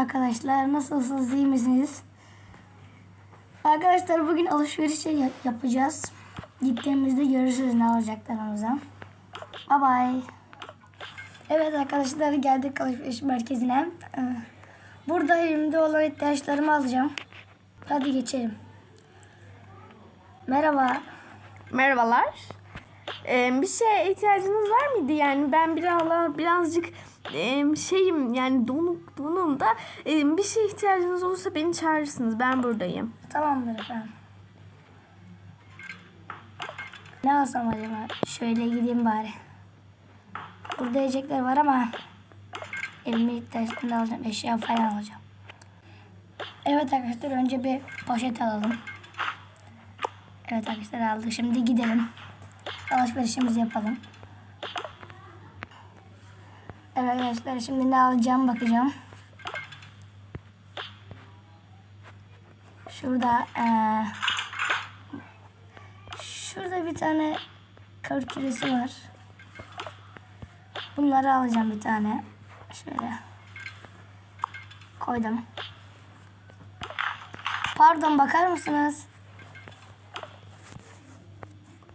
arkadaşlar. Nasılsınız? iyi misiniz? Arkadaşlar bugün alışveriş yap- yapacağız. Gittiğimizde görürsünüz ne alacaklarımıza. Bye bye. Evet arkadaşlar geldik alışveriş merkezine. Ee, Burada elimde olan ihtiyaçlarımı alacağım. Hadi geçelim. Merhaba. Merhabalar. Ee, bir şeye ihtiyacınız var mıydı? Yani ben biraz birazcık şeyim yani donuk donum da bir şeye ihtiyacınız olursa beni çağırırsınız. Ben buradayım. Tamamdır efendim. Ne alsam acaba? Şöyle gideyim bari. Burada yiyecekler var ama elime ihtiyaçlarını alacağım. Eşya falan alacağım. Evet arkadaşlar önce bir poşet alalım. Evet arkadaşlar aldık. Şimdi gidelim. Alışverişimizi yapalım. Arkadaşlar şimdi ne alacağım bakacağım. Şurada eee şurada bir tane kar küresi var. Bunları alacağım bir tane. Şöyle koydum. Pardon bakar mısınız?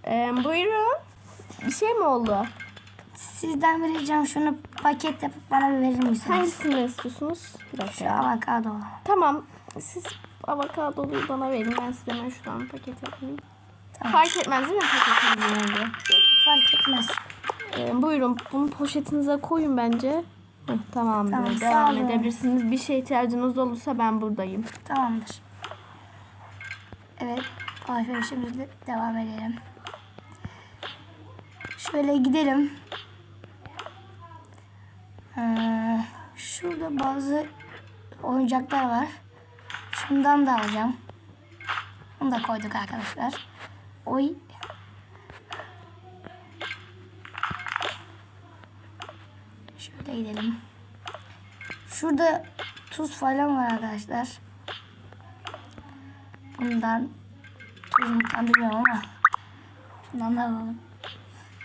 Ee, buyurun. Bir şey mi oldu? Sizden bir ricam şunu paket yapıp bana verir misiniz? Hangisini istiyorsunuz? Bir Şu avokado. Tamam. Siz avokadoluyu bana verin. Ben size hemen şuradan paket yapayım. Tamam. Fark etmez değil mi paketinizin rengi? Fark etmez. Ee, buyurun bunu poşetinize koyun bence. Heh, tamamdır. Tamam, Devam edebilirsiniz. Bir şey ihtiyacınız olursa ben buradayım. Tamamdır. Evet, alışverişimizle devam edelim. Şöyle gidelim. Ee, şurada bazı oyuncaklar var. Şundan da alacağım. Bunu da koyduk arkadaşlar. Oy. Şöyle gidelim. Şurada tuz falan var arkadaşlar. Bundan tuzunu tam bilmiyorum ama şundan da alalım.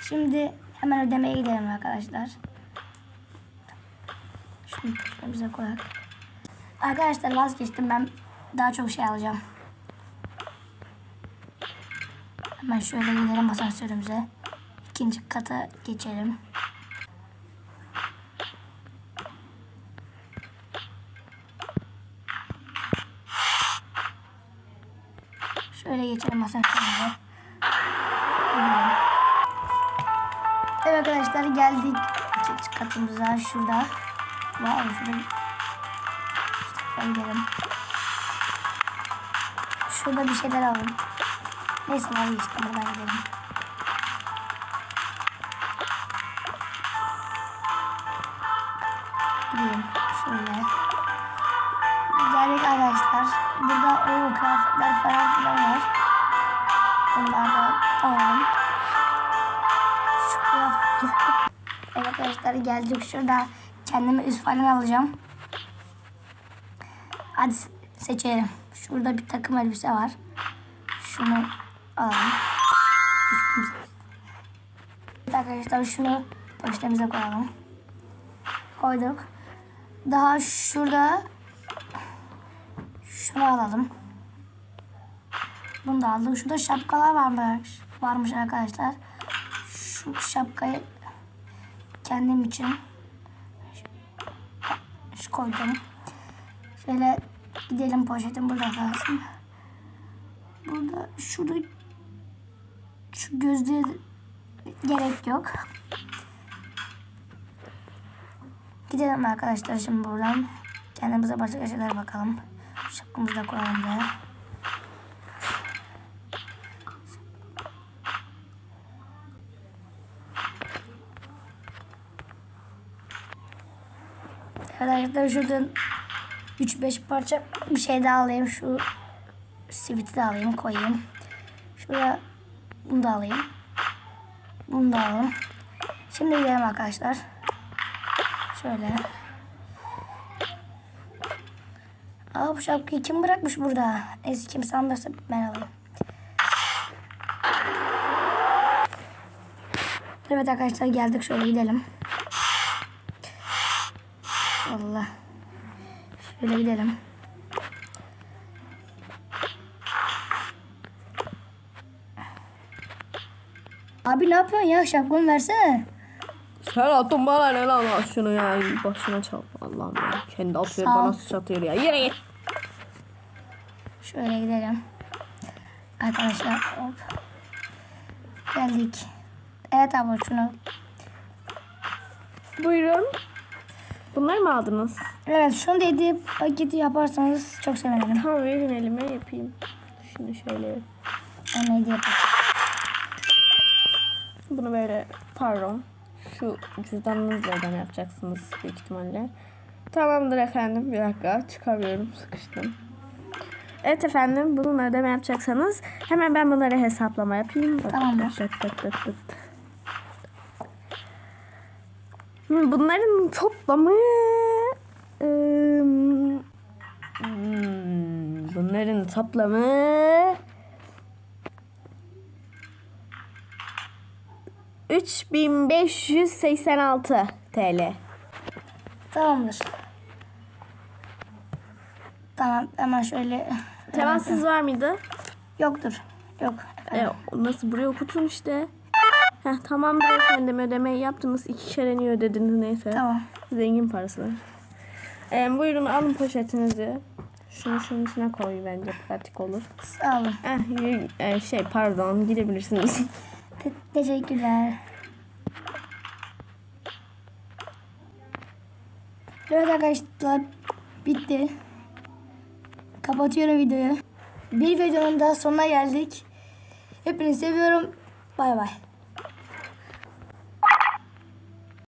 Şimdi hemen ödemeye gidelim arkadaşlar. Şunu poşetimize koyak. Arkadaşlar vazgeçtim ben daha çok şey alacağım. Hemen şöyle gidelim asansörümüze. İkinci kata geçelim. Şöyle geçelim asansörümüze. Evet arkadaşlar geldik ikinci katımıza şurada. Wow şurada. Şuraya gidelim. Şurada bir şeyler alalım. Neyse vazgeçtim buradan gidelim. Gideyim şöyle. Geldik arkadaşlar. Burada o kıyafetler falan filan var. Bunlar da alalım. Şu kıyafet. Evet arkadaşlar geldik şurada. Kendime üst falan alacağım. Hadi se- seçelim. Şurada bir takım elbise var. Şunu alalım. Evet arkadaşlar şunu poşetimize koyalım. Koyduk. Daha şurada şunu alalım. Bunu da aldık. Şurada şapkalar varmış, varmış arkadaşlar. Şu şapkayı kendim için koydum. Şöyle gidelim poşetim burada kalsın. Burada şurada şu gözlüğe gerek yok. Gidelim arkadaşlar şimdi buradan. Kendimize başka şeyler bakalım. Şapkamızı da koyalım buraya. Evet arkadaşlar şuradan 3-5 parça bir şey daha alayım. Şu siviti de alayım koyayım. Şuraya bunu da alayım. Bunu da alalım. Şimdi gidelim arkadaşlar. Şöyle. Aa bu şapkayı kim bırakmış burada? Neyse kimse almıyorsa ben alayım. Evet arkadaşlar geldik şöyle gidelim. Şöyle gidelim. Abi ne yapıyorsun ya? Şapkamı versene. Sen attın bana ne lan şunu ya başına çal Allah'ım ya kendi atıyor Sağ bana suç atıyor ya yere git. Şöyle gidelim. Arkadaşlar hop. Geldik. Evet abla şunu. Buyurun. Bunları mı aldınız? Evet şunu dediği paketi yaparsanız çok sevinirim. Tamam verin elime yapayım. Şimdi şöyle Ben hediye bunu böyle pardon şu cüzdanınızla ödeme yapacaksınız büyük ihtimalle. Tamamdır efendim bir dakika çıkarıyorum sıkıştım. Evet efendim bununla ödeme yapacaksanız hemen ben bunları hesaplama yapayım. Tamamdır. Tıt Hmm, Bunların toplamı hmm, bunların toplamı 3586 TL. Tamamdır. Tamam hemen şöyle. Temassız var mıydı? Yoktur. Yok. E, nasıl buraya okutun işte. Heh, tamamdır efendim ödemeyi yaptınız. İki kere ödediniz neyse. Tamam. Zengin parası. E, buyurun alın poşetinizi. Şunu şunun içine koy bence pratik olur. Sağ olun. Eh, y- e, şey pardon gidebilirsiniz. Te- teşekkürler. Evet arkadaşlar bitti. Kapatıyorum videoyu. Bir videonun daha sonuna geldik. Hepinizi seviyorum. Bay bay.